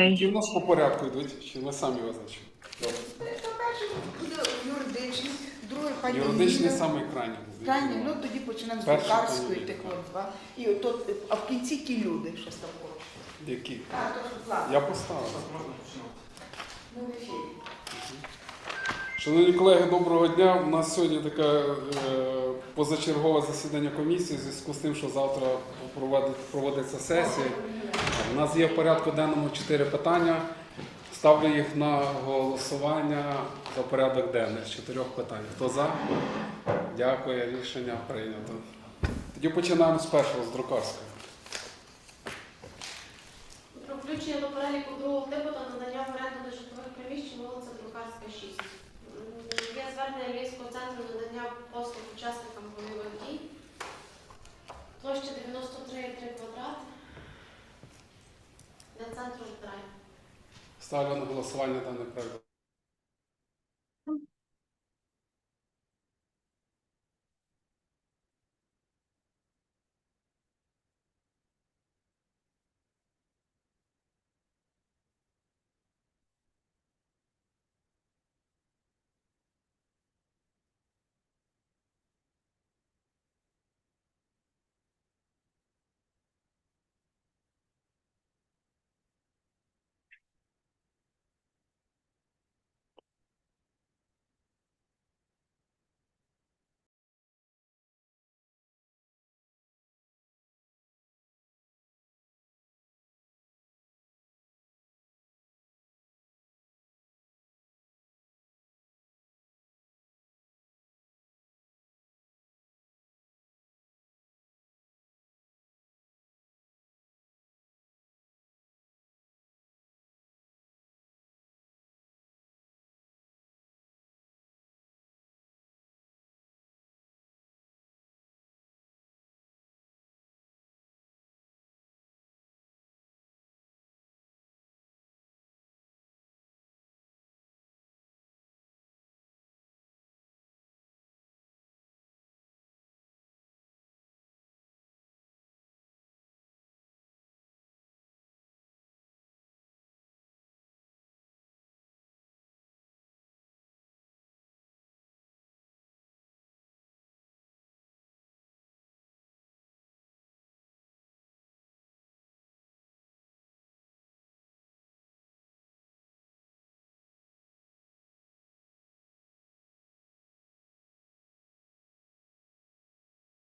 Які в нас по порядку йдуть, чи ми самі визначимо? Добре. То буде юридичний, другий пані Юридичний самий крайній. Крайній, ну тоді почнемо з Перший друкарської пані тих Ніна. от два. І от, а в кінці ті люди, що з такого. Які? А, то що ладно. Я поставив. Ефірі. Шановні колеги, доброго дня. У нас сьогодні таке е, позачергове засідання комісії в зв'язку з тим, що завтра проводиться сесія. У нас є в порядку денному чотири питання. Ставлю їх на голосування за порядок денний з чотирьох питань. Хто за? Дякую, рішення прийнято. Тоді починаємо з першого, з друкарського. Про включення до переліку другого типу та надання в оренду нежитлових приміщень вулиця Друкарська, 6. М, Львівського центру надання послуг учасникам бойових дій. Площа 93,3 квадрат. Для центру Драйв. Ставлю на голосування даний проект.